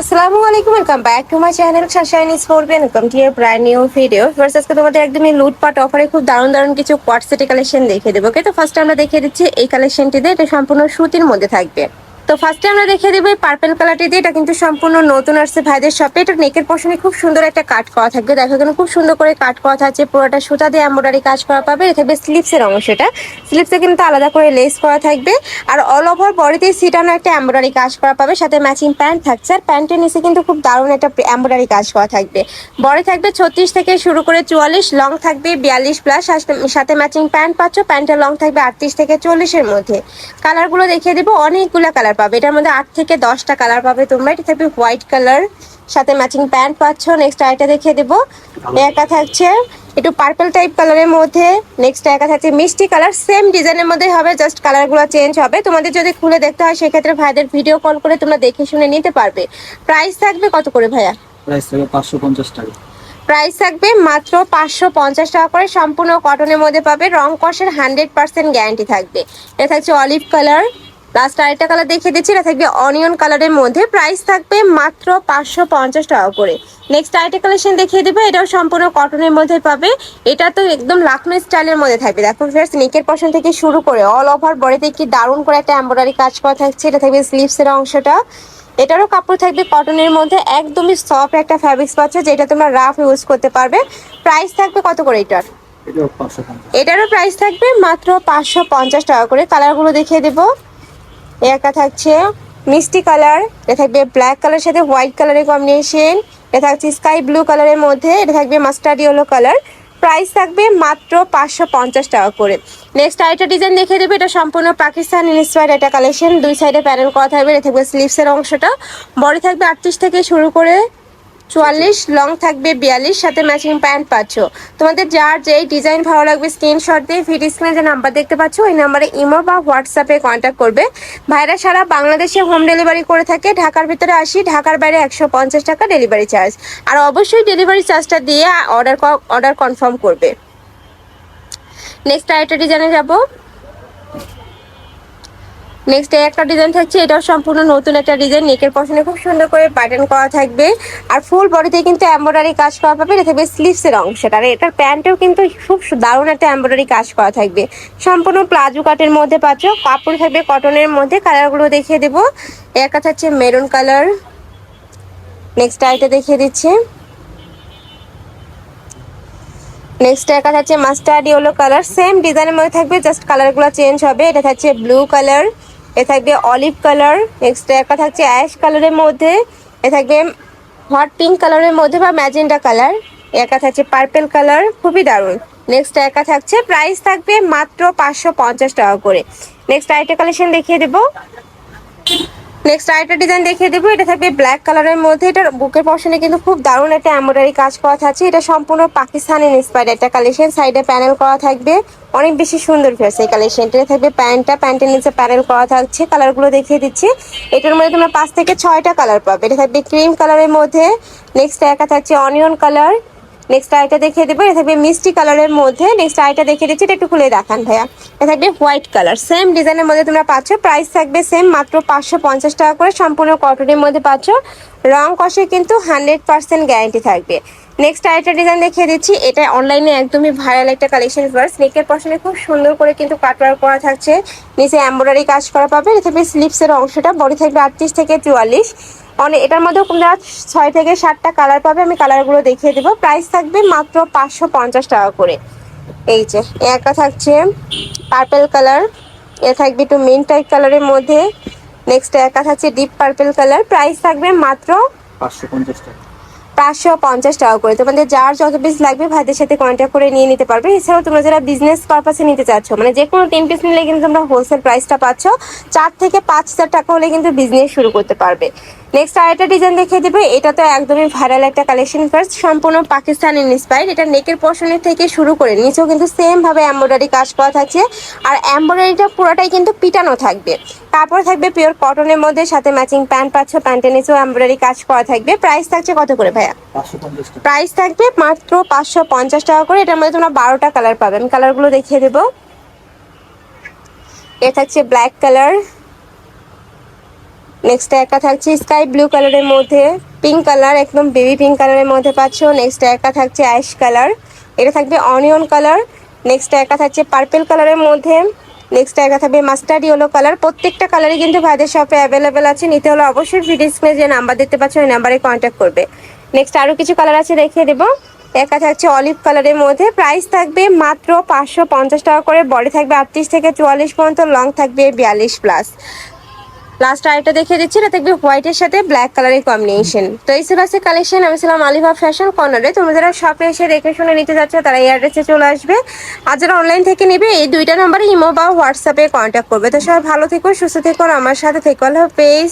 আসসালামু আলাইকুম welcome back to my channel sunshine sport welcome to your brand new video first আজকে তোমাদের একদমই লুটপাট অফারে খুব দারুণ দারুণ কিছু কোয়াট সিটি কালেকশন দেখিয়ে দেবো ওকে তো ফার্স্ট আমরা দেখিয়ে দিচ্ছি এই কালেকশনটিতে এটা সম্পূর্ণ সুতির মধ্যে থাকবে। তো ফার্স্টে আমরা দেখিয়ে দেবো এই পার্পেল কালারটি দিয়ে। এটা কিন্তু সম্পূর্ণ নতুন আসছে ভাইদের শপে এটা নেকের পশনে খুব সুন্দর একটা কাট করা থাকবে। দেখো এখানে খুব সুন্দর করে কাট করা থাকছে। পুরোটা সুতা দিয়ে এমব্রয়ডারি কাজ করা পাবে। থাকবে স্লিপসের অংশটা স্লিপসে কিন্তু আলাদা করে লেস করা থাকবে। আর অল ওভার বডিতে সিটানো একটা এমব্রয়ডারি কাজ করা পাবে। সাথে ম্যাচিং প্যান্ট থাকছে। আর প্যান্টের নিচে কিন্তু খুব দারুণ একটা এমব্রয়ডারি কাজ করা থাকবে। বডি থাকবে ছত্রিশ থেকে শুরু করে চুয়াল্লিশ। লং থাকবে বিয়াল্লিশ প্লাস সাথে ম্যাচিং প্যান্ট পাচ্ছ। প্যান্টের লং থাকবে আটত্রিশ থেকে চল্লিশের মধ্যে। কালারগুলো দেখিয়ে দেবো। অনেকগুলো কালার পাবে। এটার মধ্যে আট থেকে দশটা কালার পাবে তোমরা। এটা থাকবে হোয়াইট কালার সাথে ম্যাচিং প্যান্ট পাচ্ছ। নেক্সট আরেকটা দেখিয়ে দেবো। একা থাকছে একটু পার্পল টাইপ কালারের মধ্যে। নেক্সট একা থাকছে মিষ্টি কালার সেম ডিজাইনের মধ্যে হবে জাস্ট কালারগুলো চেঞ্জ হবে। তোমাদের যদি খুলে দেখতে হয় সেক্ষেত্রে ভাইদের ভিডিও কল করে তোমরা দেখে শুনে নিতে পারবে। প্রাইস থাকবে কত করে ভাইয়া? প্রাইস থাকবে পাঁচশো পঞ্চাশ টাকা। প্রাইস থাকবে মাত্র পাঁচশো পঞ্চাশ টাকা করে। সম্পূর্ণ কটনের মধ্যে পাবে। রং কষের হান্ড্রেড পার্সেন্ট গ্যারান্টি থাকবে। এটা থাকছে অলিভ কালার লাস্ট আরেকটা কালার দেখিয়ে দিচ্ছি এটা থাকবে অনিয়ন কালারের মধ্যে। প্রাইস থাকবে মাত্র পাঁচশো পঞ্চাশ টাকা করে। নেক্সট আরেকটা কালেকশন দেখিয়ে দেবো এটাও সম্পূর্ণ কটনের মধ্যে পাবে। এটা তো একদম লাখনো স্টাইলের মধ্যে থাকবে। দেখো ফ্রেন্ডস নেকের পশন থেকে শুরু করে অল ওভার বডিতে কি দারুণ করে একটা এমব্রয়ডারি কাজ করা থাকছে। এটা থাকবে স্লিভসের অংশটা। এটারও কাপড় থাকবে কটনের মধ্যে। একদমই সফট একটা ফ্যাব্রিক্স পাচ্ছ যেটা তোমরা রাফ ইউজ করতে পারবে। প্রাইস থাকবে কত করে এটার? এটারও প্রাইস থাকবে মাত্র পাঁচশো পঞ্চাশ টাকা করে। কালারগুলো দেখিয়ে দেবো। একা থাকছে। মিষ্টি কালার, এটা থাকবে ব্ল্যাক কালার সাথে হোয়াইট কালারের কম্বিনেশন এটা থাকছে স্কাই ব্লু কালারের মধ্যে, এটা থাকবে মাস্টার্ড ইয়েলো কালার প্রাইস থাকবে মাত্র পাঁচশো পঞ্চাশ টাকা করে। নেক্সট আরেকটা ডিজাইন দেখে দেবে, এটা সম্পূর্ণ পাকিস্তান ইন্সপায়ার্ড একটা কালেকশন দুই সাইডে প্যানেল করা থাকবে, এটা থাকবে স্লিভসের অংশটা। বড় থাকবে আটত্রিশ থেকে শুরু করে চুয়াল্লিশ লং থাকবে, বিয়াল্লিশ সাথে ম্যাচিং প্যান্ট পাচ্ছ। তোমাদের যার যেই ডিজাইন ভালো লাগবে স্ক্রিনশট দিয়ে ভিডিও স্ক্রিনে যে নাম্বার দেখতে পাচ্ছ, ওই নাম্বারে ইমো বা হোয়াটসঅ্যাপে কন্ট্যাক্ট করবে। ভাইরা সারা বাংলাদেশে হোম ডেলিভারি করে থাকে, ঢাকার ভিতরে আসি, ঢাকার বাইরে একশো পঞ্চাশ টাকা ডেলিভারি চার্জ আর অবশ্যই ডেলিভারি চার্জটা দিয়ে অর্ডার অর্ডার কনফার্ম করবে। নেক্সট আরেকটা ডিজাইনে যাব। নেক্সট একটা ডিজাইন থাকছে, এটাও সম্পূর্ণ নতুন একটা ডিজাইন নেকের পশনে খুব সুন্দর করে প্যাটার্ন করা থাকবে। আর ফুল বডিতে কিন্তু এমব্রয়ডারি কাজ করা পাবে, এটা থাকবে স্লিভসের অংশটা। আর এটার প্যান্টেও কিন্তু খুব দারুণ একটা এমব্রয়ডারি কাজ করা থাকবে। সম্পূর্ণ প্লাজো কাটের মধ্যে পাচ্ছ, কাপড় থাকবে কটনের মধ্যে কালারগুলো দেখিয়ে দেবো। একটা থাকছে মেরুন কালার নেক্সট আইটা দেখিয়ে দিচ্ছি। নেক্সট একটা থাকছে মাস্টার্ড ইয়েলো কালার সেম ডিজাইনের মধ্যে থাকবে জাস্ট কালারগুলো চেঞ্জ হবে। এটা থাকছে ব্লু কালার এ থাকবে অলিভ কালার নেক্সট একটা থাকছে অ্যাশ কালারের মধ্যে, এ থাকবে হট পিঙ্ক কালারের মধ্যে বা ম্যাজেন্ডা কালার একা থাকছে পার্পেল কালার, খুবই দারুণ। নেক্সট একা থাকছে প্রাইস থাকবে মাত্র পাঁচশো পঞ্চাশ টাকা করে। নেক্সট আরেকটা কালেকশন দেখিয়ে দেবো। নেক্সট আরেকটা ডিজাইন দেখিয়ে দেবো। এটা থাকবে ব্ল্যাক কালারের মধ্যে। এটার বুকের পশনে কিন্তু খুব দারুণ একটা এমব্রয়ডারি কাজ করা থাকছে। এটা সম্পূর্ণ পাকিস্তানি ইন্সপায়ার্ড একটা কালেকশন সাইডে প্যানেল করা থাকবে। অনেক বেশি সুন্দর ফেস এই কালেকশনটা থাকবে প্যান্টটা। প্যান্টের নিচে প্যানেল করা থাকছে। কালারগুলো দেখিয়ে দিচ্ছি। এটার মধ্যে তোমরা পাঁচ থেকে ছয়টা কালার পাবে। এটা থাকবে ক্রিম কালারের মধ্যে। নেক্সট একা থাকছে অনিয়ন কালার নেক্সট আইটা দেখিয়ে দেবো। এটা থাকবে মিষ্টি কালারের মধ্যে। নেক্সট আইটা দেখিয়ে দিচ্ছি, এটা একটু খুলে দেখান ভাইয়া। এটা থাকবে হোয়াইট কালার। সেম ডিজাইনের মধ্যে তোমরা পাচ্ছ। প্রাইস থাকবে সেম মাত্র পাঁচশো পঞ্চাশ টাকা করে। সম্পূর্ণ কটনের মধ্যে পাচ্ছ। রং কষে কিন্তু হান্ড্রেড পার্সেন্ট গ্যারান্টি থাকবে। নেক্সট আরেকটা ডিজাইন দেখিয়ে দিচ্ছি। এটা অনলাইনে একদমই ভাইরাল একটা কালেকশন ফার্স্ট নেকের পশনে খুব সুন্দর করে কিন্তু কাটওয়ার করা থাকছে। নিচে এম্ব্রয়ডারি কাজ করা পাবে। এটা থাকবে স্লিপসের অংশটা। বডি থাকবে আটত্রিশ থেকে চুয়াল্লিশ। অনেক এটার মধ্যে তোমরা ছয় থেকে সাতটা কালার পাবে, আমি কালারগুলো দেখিয়ে দেবো। প্রাইস থাকবে মাত্র পাঁচশো পঞ্চাশ টাকা করে। এই যে, একা থাকছে পার্পেল কালার এ থাকবে একটু মিন টাইপ কালারের মধ্যে। নেক্সট একা থাকছে ডিপ পার্পেল কালার প্রাইস থাকবে মাত্র পাঁচশো পঞ্চাশ টাকা। পাঁচশো পঞ্চাশ টাকা করে। তোমাদের যার যত পিস লাগবে ভাইদের সাথে কন্ট্যাক্ট করে নিয়ে নিতে পারবে। এছাড়াও তোমরা যারা বিজনেস পারপাসে নিতে চাচ্ছ মানে যে কোনো তিন পিস নিলে কিন্তু তোমরা হোলসেল প্রাইসটা পাচ্ছ, চার থেকে পাঁচ হাজার টাকা হলে কিন্তু বিজনেস শুরু করতে পারবে। নেক্সট আরেকটা ডিজাইন দেখিয়ে দেবে, এটা তো একদমই ভাইরাল একটা কালেকশন ফার্স্ট সম্পূর্ণ পাকিস্তান ইন্সপায়ার্ড এটা নেকের পশনের থেকে শুরু করে, নিচেও কিন্তু সেম ভাবে এমব্রয়ডারি কাজ করা থাকছে। আর এমব্রয়ডারিটা পুরোটাই কিন্তু পিটানো থাকবে। কাপড় থাকবে পিওর কটনের মধ্যে সাথে ম্যাচিং প্যান্ট পাচ্ছ প্যান্টের নিচেও এমব্রয়ডারি কাজ করা থাকবে। প্রাইস থাকছে কত করে ভাইয়া? প্রাইস থাকবে মাত্র পাঁচশো পঞ্চাশ টাকা করে। এটার মধ্যে তোমরা বারোটা কালার পাবে। আমি কালারগুলো দেখিয়ে দেবো। এ থাকছে ব্ল্যাক কালার নেক্সট একটা থাকছে স্কাই ব্লু কালারের মধ্যে। পিঙ্ক কালার একদম বেবি পিঙ্ক কালারের মধ্যে পাচ্ছ। নেক্সট একটা থাকছে অ্যাশ কালার এটা থাকবে অনিয়ন কালার নেক্সট একটা থাকছে পার্পেল কালারের মধ্যে। নেক্সট একটা থাকবে মাস্টার্ড ইয়েলো কালার প্রত্যেকটা কালারই কিন্তু ভাইদের শপে অ্যাভেলেবেল আছে। নিতে হলে অবশ্যই ভিডিও স্ক্রিনে যে নাম্বার দিতে পারছে ওই নাম্বারে কন্ট্যাক্ট করবে। নেক্সট আরও কিছু কালার আছে দেখিয়ে দেবো। একটা থাকছে অলিভ কালারের মধ্যে। প্রাইস থাকবে মাত্র পাঁচশো পঞ্চাশ টাকা করে। বডি থাকবে আটত্রিশ থেকে চুয়াল্লিশ পর্যন্ত লং থাকবে বিয়াল্লিশ প্লাস লাস্ট আরেকটা দেখিয়ে দিচ্ছি, এটা দেখবে হোয়াইটের সাথে ব্ল্যাক কালারের কম্বিনেশন তো এই ছিল আছে কালেকশন আমি ছিলাম আলিভা ফ্যাশন কর্নারে তোমরা যারা শপে এসে দেখে শুনে নিতে যাচ্ছ, তারা এই অ্যাড্রেসে চলে আসবে। আর যারা অনলাইন থেকে নেবে, এই দুইটা নাম্বারে ইমো বা হোয়াটসঅ্যাপে কন্ট্যাক্ট করবে। তো সবাই ভালো থেকো, সুস্থ থেকো আমার সাথে থেকো। আল্লাহ হাফেজ।